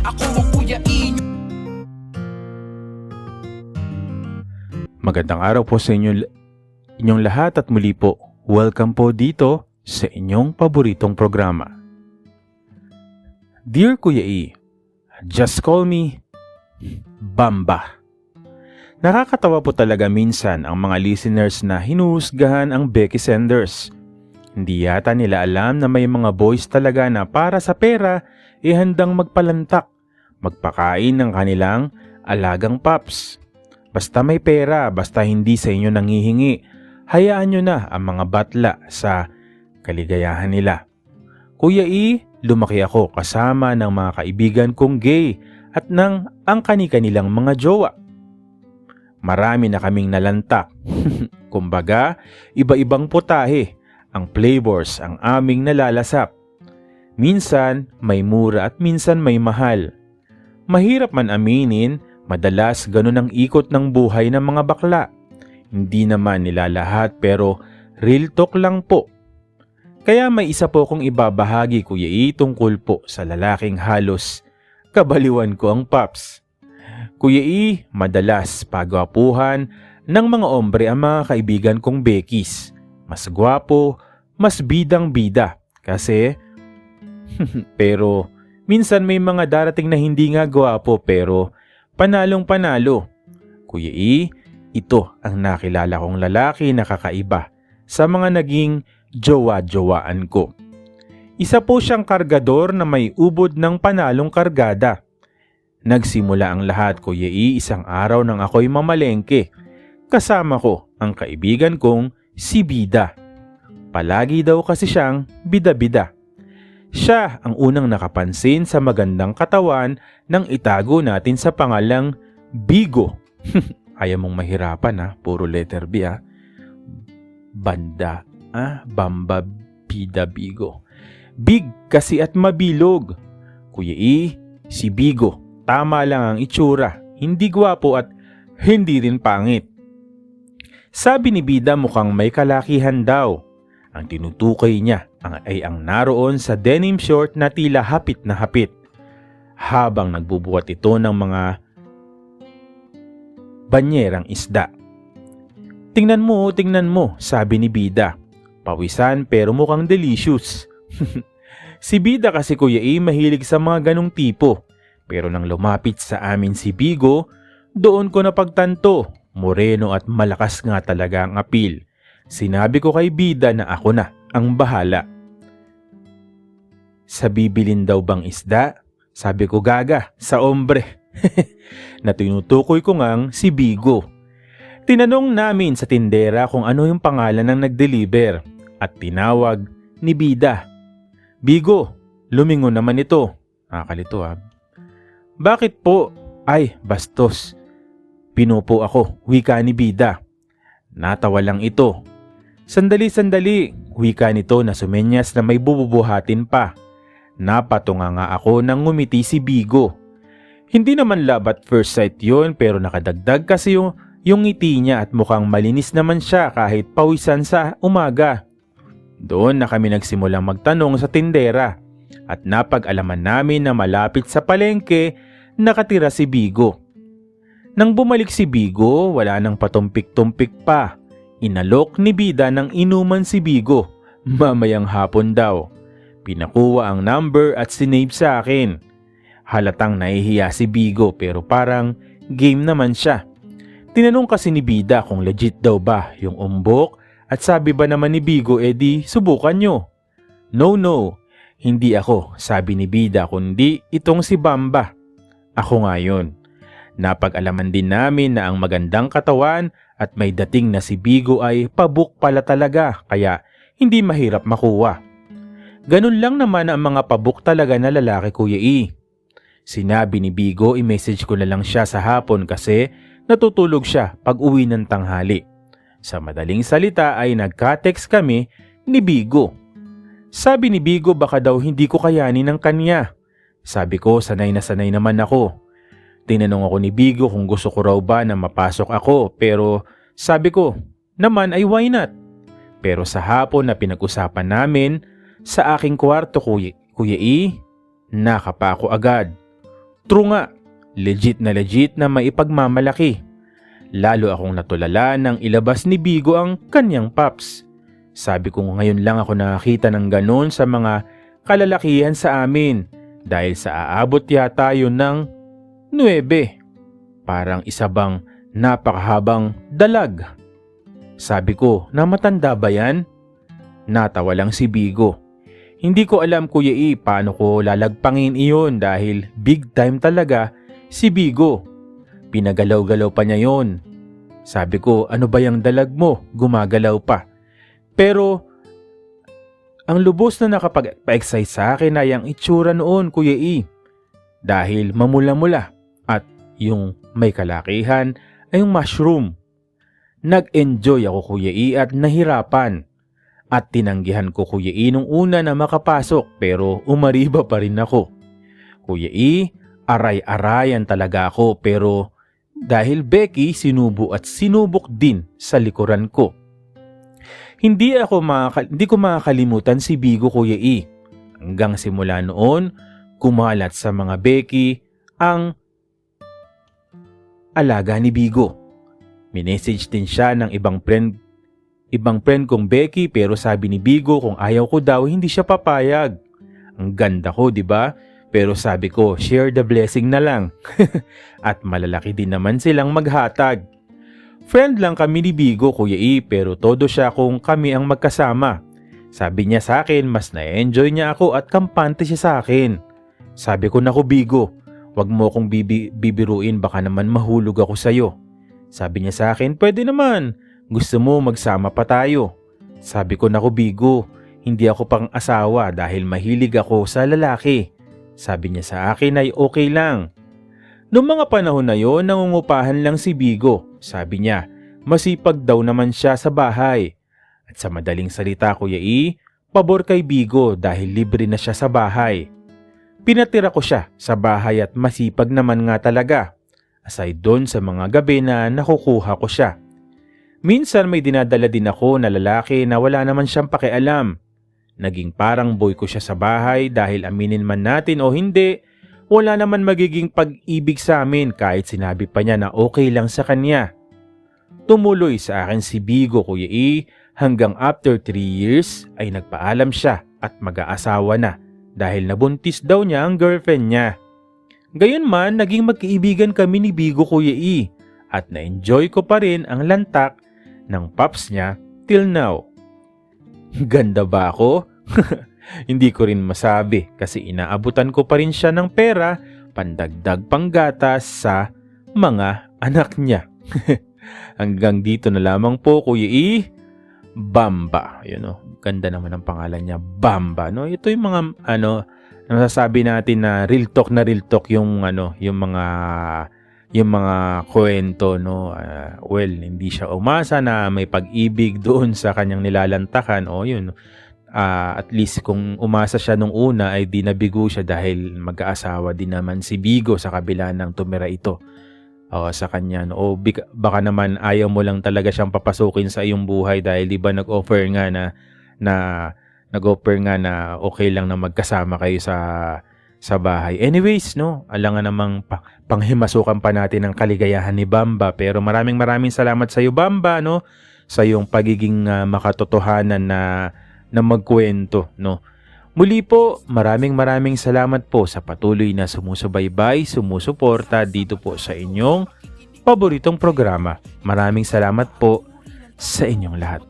Ako ang Kuya E Magandang araw po sa inyo, inyong lahat at muli po, welcome po dito sa inyong paboritong programa. Dear Kuya E, just call me Bamba. Nakakatawa po talaga minsan ang mga listeners na hinuhusgahan ang Becky Sanders. Hindi yata nila alam na may mga boys talaga na para sa pera eh handang magpalantak, magpakain ng kanilang alagang paps. Basta may pera, basta hindi sa inyo nangihingi, hayaan nyo na ang mga batla sa kaligayahan nila. Kuya E, lumaki ako kasama ng mga kaibigan kong gay at ng ang kani-kanilang mga jowa. Marami na kaming nalantak. Kumbaga, iba-ibang putahe, ang flavors ang aming nalalasap. Minsan may mura at minsan may mahal. Mahirap man aminin, madalas ganun ang ikot ng buhay ng mga bakla. Hindi naman nila lahat pero real talk lang po. Kaya may isa po kong ibabahagi kuya E tungkol po sa lalaking halos kabaliwan ko ang paps. Kuya E, madalas pagwapuhan ng mga ombre ang mga kaibigan kong Bekis. Mas gwapo, mas bidang bida. Kasi, pero minsan may mga darating na hindi nga gwapo pero panalong panalo. Kuya E, ito ang nakilala kong lalaki na kakaiba sa mga naging jowa-jowaan ko. Isa po siyang kargador na may ubod ng panalong kargada. Nagsimula ang lahat ko yai isang araw nang ako'y mamalengke. Kasama ko ang kaibigan kong si Bida. Palagi daw kasi siyang bida-bida. Siya ang unang nakapansin sa magandang katawan ng itago natin sa pangalang Bigo. Ayaw mong mahirapan ha, puro letter B ha. Banda, ah, Bamba, Bida, Bigo. Big kasi at mabilog. Kuya E, si Bigo, tama lang ang itsura, hindi gwapo at hindi rin pangit. Sabi ni Bida mukhang may kalakihan daw. Ang tinutukoy niya ang, ay ang naroon sa denim short na tila hapit na hapit. Habang nagbubuhat ito ng mga banyerang isda. Tingnan mo, tingnan mo, sabi ni Bida. Pawisan pero mukhang delicious. si Bida kasi kuya A mahilig sa mga ganong tipo. Pero nang lumapit sa amin si Bigo, doon ko napagtanto, moreno at malakas nga talaga ang apil. Sinabi ko kay Bida na ako na ang bahala. Sa bibilin daw bang isda? Sabi ko gaga, sa ombre. na tinutukoy ko ngang si Bigo. Tinanong namin sa tindera kung ano yung pangalan ng nag-deliver at tinawag ni Bida. Bigo, lumingon naman ito. Nakakalito ha. Bakit po? Ay, bastos. Pinupo ako, wika ni Bida. Natawa lang ito. Sandali-sandali, wika nito na sumenyas na may bububuhatin pa. Napatunga nga ako nang ngumiti si Bigo. Hindi naman love at first sight yun pero nakadagdag kasi yung, yung ngiti niya at mukhang malinis naman siya kahit pawisan sa umaga. Doon na kami nagsimulang magtanong sa tindera at napag-alaman namin na malapit sa palengke nakatira si Bigo. Nang bumalik si Bigo, wala nang patumpik-tumpik pa. Inalok ni Bida ng inuman si Bigo. Mamayang hapon daw. Pinakuha ang number at sinave sa akin. Halatang nahihiya si Bigo pero parang game naman siya. Tinanong kasi ni Bida kung legit daw ba yung umbok at sabi ba naman ni Bigo edi subukan nyo. No no, hindi ako sabi ni Bida kundi itong si Bamba. Ako nga yun. Napag-alaman din namin na ang magandang katawan at may dating na si Bigo ay pabuk pala talaga kaya hindi mahirap makuha. Ganun lang naman ang mga pabuk talaga na lalaki Kuya E. Sinabi ni Bigo i-message ko na lang siya sa hapon kasi natutulog siya pag uwi ng tanghali. Sa madaling salita ay nagka-text kami ni Bigo. Sabi ni Bigo baka daw hindi ko kayanin ng kanya. Sabi ko sanay na sanay naman ako. Tinanong ako ni Bigo kung gusto ko raw ba na mapasok ako pero sabi ko naman ay why not? Pero sa hapon na pinag-usapan namin sa aking kwarto kuya, kuya E, nakapa ako agad. True nga, legit na legit na maipagmamalaki. Lalo akong natulala nang ilabas ni Bigo ang kanyang paps. Sabi ko ngayon lang ako nakakita ng ganon sa mga kalalakihan sa amin dahil sa aabot yata yun ng 9. Parang isa bang napakahabang dalag. Sabi ko, na matanda ba yan? Natawa lang si Bigo. Hindi ko alam Kuya E paano ko lalagpangin iyon dahil big time talaga si Bigo. Pinagalaw-galaw pa niya yon. Sabi ko, ano ba yung dalag mo? Gumagalaw pa. Pero, ang lubos na nakapag-excite sa akin ay ang itsura noon, Kuya E. Dahil mamula-mula yung may kalakihan ay yung mushroom. Nag-enjoy ako, Kuya E, at nahirapan. At tinanggihan ko Kuya E nung una na makapasok pero umariba pa rin ako. Kuya E, aray-arayan talaga ako pero dahil Becky sinubo at sinubok din sa likuran ko. Hindi ako makaka- hindi ko makakalimutan si Bigo Kuya E. Hanggang simula noon, kumalat sa mga Becky ang alaga ni Bigo. Minessage din siya ng ibang friend ibang friend kong Becky pero sabi ni Bigo kung ayaw ko daw hindi siya papayag. Ang ganda ko, di ba? Pero sabi ko, share the blessing na lang. At malalaki din naman silang maghatag. Friend lang kami ni Bigo, Kuya E, pero todo siya kung kami ang magkasama. Sabi niya sa akin, mas na-enjoy niya ako at kampante siya sa akin. Sabi ko na Bigo, wag mo akong bibi- bibiruin baka naman mahulog ako sa'yo. Sabi niya sa akin, pwede naman. Gusto mo magsama pa tayo. Sabi ko na Bigo, hindi ako pang asawa dahil mahilig ako sa lalaki. Sabi niya sa akin ay okay lang. Noong mga panahon na yon, nangungupahan lang si Bigo. Sabi niya, masipag daw naman siya sa bahay. At sa madaling salita Kuya E, pabor kay Bigo dahil libre na siya sa bahay. Pinatira ko siya sa bahay at masipag naman nga talaga. Aside doon sa mga gabi na nakukuha ko siya. Minsan may dinadala din ako na lalaki na wala naman siyang pakialam. Naging parang boy ko siya sa bahay dahil aminin man natin o hindi, wala naman magiging pag-ibig sa amin kahit sinabi pa niya na okay lang sa kanya. Tumuloy sa akin si Bigo Kuya E hanggang after 3 years ay nagpaalam siya at mag-aasawa na dahil nabuntis daw niya ang girlfriend niya. Gayunman, naging magkaibigan kami ni Bigo Kuya E at na-enjoy ko pa rin ang lantak ng paps niya till now. Ganda ba ako? Hindi ko rin masabi kasi inaabutan ko pa rin siya ng pera pandagdag panggatas sa mga anak niya. Hanggang dito na lamang po Kuya E. Bamba. Yun o. Ganda naman ang pangalan niya. Bamba. No? Ito yung mga ano nasasabi natin na real talk na real talk yung ano yung mga yung mga kwento no Ah, well hindi siya umasa na may pag-ibig doon sa kanyang nilalantakan o yun Ah, at least kung umasa siya nung una ay di nabigo siya dahil mag-aasawa din naman si Bigo sa kabila ng tumira ito o sa kanya no? o baka naman ayaw mo lang talaga siyang papasukin sa iyong buhay dahil di ba nag-offer nga na na nag-offer nga na okay lang na magkasama kayo sa sa bahay. Anyways, no, alangan namang pa, panghimasukan pa natin ang kaligayahan ni Bamba. Pero maraming maraming salamat sa iyo Bamba, no, sa iyong pagiging ah, makatotohanan na na magkwento, no. Muli po, maraming maraming salamat po sa patuloy na sumusubaybay, sumusuporta dito po sa inyong paboritong programa. Maraming salamat po sa inyong lahat.